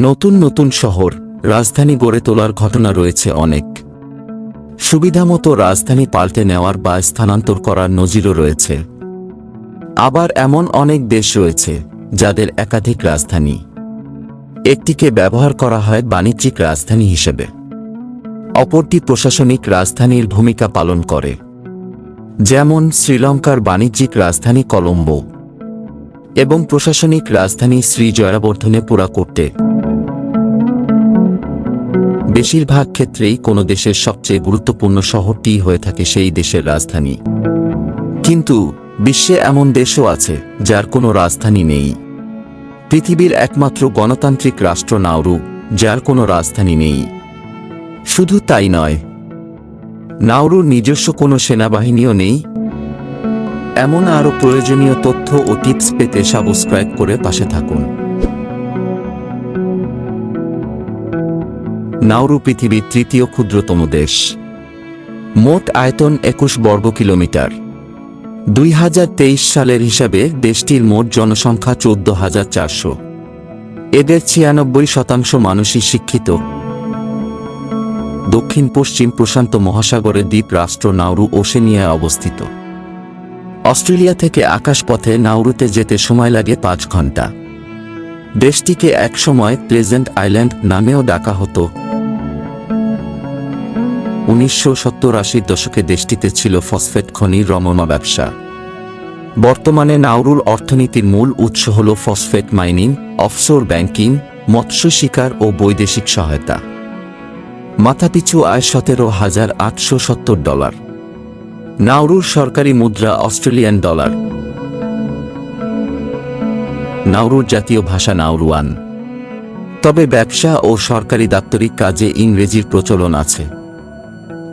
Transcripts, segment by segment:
নতুন নতুন শহর, রাজধানী গড়ে তোলার ঘটনা রয়েছে অনেক। সুবিধামতো রাজধানী পাল্টে নেওয়ার বা স্থানান্তর করার নজিরও রয়েছে। আবার এমন অনেক দেশ রয়েছে, যাদের একাধিক রাজধানী। একটিকে ব্যবহার করা হয় বাণিজ্যিক রাজধানী হিসেবে। অপরটি প্রশাসনিক রাজধানীর ভূমিকা পালন করে। যেমন শ্রীলঙ্কার বাণিজ্যিক রাজধানী কলম্বো। এবং প্রশাসনিক রাজধানী শ্রী জয়াবর্ধনে পুরা করতে বেশিরভাগ ক্ষেত্রেই কোনো দেশের সবচেয়ে গুরুত্বপূর্ণ শহরটি হয়ে থাকে সেই দেশের রাজধানী। কিন্তু বিশ্বে এমন দেশও আছে যার কোনো রাজধানী নেই। পৃথিবীর একমাত্র গণতান্ত্রিক রাষ্ট্র নাউরু যার কোনো রাজধানী নেই। শুধু তাই নয় নাউরুর নিজস্ব কোনো সেনাবাহিনীও নেই। এমন আরও প্রয়োজনীয় তথ্য ও টিপস পেতে সাবস্ক্রাইব করে পাশে থাকুন। নাউরু পৃথিবীর তৃতীয় ক্ষুদ্রতম দেশ। মোট আয়তন একুশ বর্গ কিলোমিটার। দুই হাজার তেইশ সালের হিসাবে দেশটির মোট জনসংখ্যা চোদ্দ হাজার চারশো। এদের ছিয়ানব্বই শতাংশ মানুষই শিক্ষিত। দক্ষিণ, পশ্চিম প্রশান্ত মহাসাগরের দ্বীপ রাষ্ট্র নাউরু ওশেনিয়ায় অবস্থিত। অস্ট্রেলিয়া থেকে আকাশপথে নাউরুতে যেতে সময় লাগে পাঁচ ঘণ্টা দেশটিকে একসময় প্লেজেন্ট আইল্যান্ড নামেও ডাকা হতো। উনিশশো সত্তর আশির দশকে দেশটিতে ছিল ফসফেট খনির রমমা ব্যবসা। বর্তমানে নাউরুর অর্থনীতির মূল উৎস হল ফসফেট মাইনিং, অফশোর ব্যাংকিং, মৎস্য শিকার ও বৈদেশিক সহায়তা। মাথাপিছু আয় সতেরো হাজার আটশো সত্তর ডলার। নাউরুর সরকারি মুদ্রা অস্ট্রেলিয়ান ডলার। নাউরুর জাতীয় ভাষা নাউরুয়ান তবে ব্যবসা ও সরকারি দাপ্তরিক কাজে ইংরেজির প্রচলন আছে।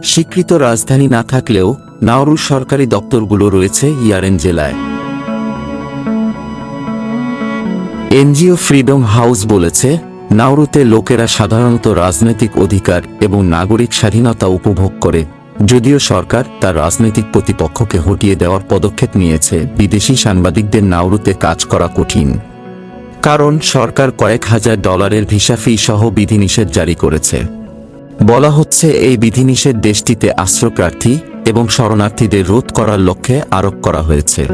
স্বীকৃত রাজধানী না থাকলেও নাউরুর সরকারি দপ্তরগুলো রয়েছে ইয়ারেন জেলায়। এনজিও ফ্রিডম হাউস বলেছে, নাওরুতে লোকেরা সাধারণত রাজনৈতিক অধিকার এবং নাগরিক স্বাধীনতা উপভোগ করে, যদিও সরকার তার রাজনৈতিক প্রতিপক্ষকে হটিয়ে দেওয়ার পদক্ষেপ নিয়েছে, বিদেশি সাংবাদিকদের নাওরুতে কাজ করা কঠিন। কারণ সরকার কয়েক হাজার ডলারের ভিসা ফি সহ বিধিনিষেধ জারি করেছে। বলা হচ্ছে এই বিধিনিষেধ দেশটিতে আশ্রয়প্রার্থী এবং শরণার্থীদের রোধ করার লক্ষ্যে আরোপ করা হয়েছে।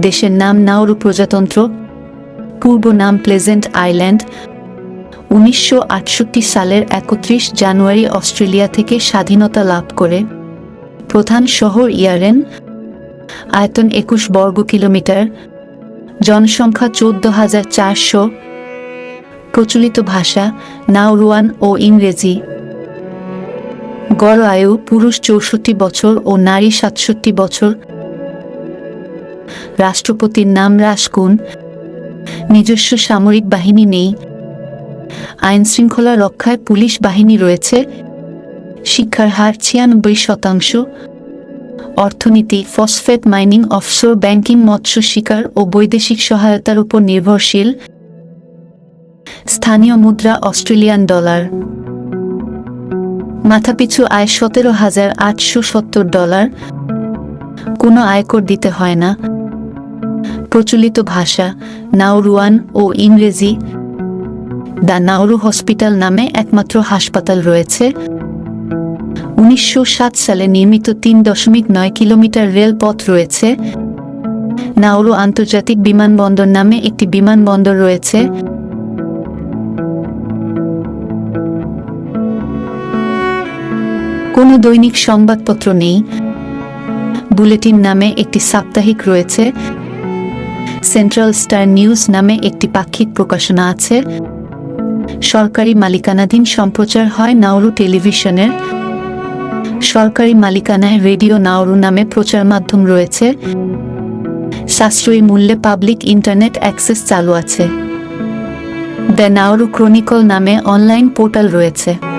দেশের নাম নাউরু প্রজাতন্ত্র, পূর্ব নাম প্লেজেন্ট আইল্যান্ড। উনিশশো আটষট্টি সালের একত্রিশ জানুয়ারি অস্ট্রেলিয়া থেকে স্বাধীনতা লাভ করে প্রধান শহর ইয়ারেন, আয়তন একুশ বর্গ কিলোমিটার জনসংখ্যা চোদ্দ হাজার চারশো। প্রচলিত ভাষা নাওরুয়ান ও ইংরেজি। গড় আয়ু পুরুষ চৌষট্টি বছর ও নারী সাতষট্টি বছর। রাষ্ট্রপতির নাম রাসকুন নিজস্ব সামরিক বাহিনী নেই। আইন শৃঙ্খলা রক্ষায় পুলিশ বাহিনী রয়েছে। শিক্ষার হার ছিয়ানব্বই শতাংশ। অর্থনীতি, ফসফেট মাইনিং, অফশোর ব্যাংকিং, মৎস্য শিকার ও বৈদেশিক সহায়তার উপর নির্ভরশীল। স্থানীয় মুদ্রা, অস্ট্রেলিয়ান ডলার। মাথাপিছু আয় সতেরো হাজার আটশো সত্তর ডলার। কোনো আয়কর দিতে হয় না। প্রচলিত ভাষা, নাওরুয়ান ও ইংরেজি। দ্য নাউরু হসপিটাল নামে একমাত্র হাসপাতাল রয়েছে। উনিশশো সালে নির্মিত তিন দশমিক নয় কিলোমিটার রেলপথ রয়েছে। নাউরু আন্তর্জাতিক বিমানবন্দর নামে একটি বিমানবন্দর রয়েছে। কোনো দৈনিক সংবাদপত্র নেই। বুলেটিন নামে একটি সাপ্তাহিক রয়েছে। সেন্ট্রাল স্টার নিউজ নামে একটি পাক্ষিক প্রকাশনা আছে। সরকারি মালিকানাধীন সম্প্রচার হয় নাউরু টেলিভিশনের। সরকারি মালিকানায় রেডিও নাওরু নামে প্রচার মাধ্যম রয়েছে। সাশ্রয়ী মূল্যে পাবলিক ইন্টারনেট অ্যাক্সেস চালু আছে। দ্য নাওরু ক্রনিকল নামে অনলাইন পোর্টাল রয়েছে।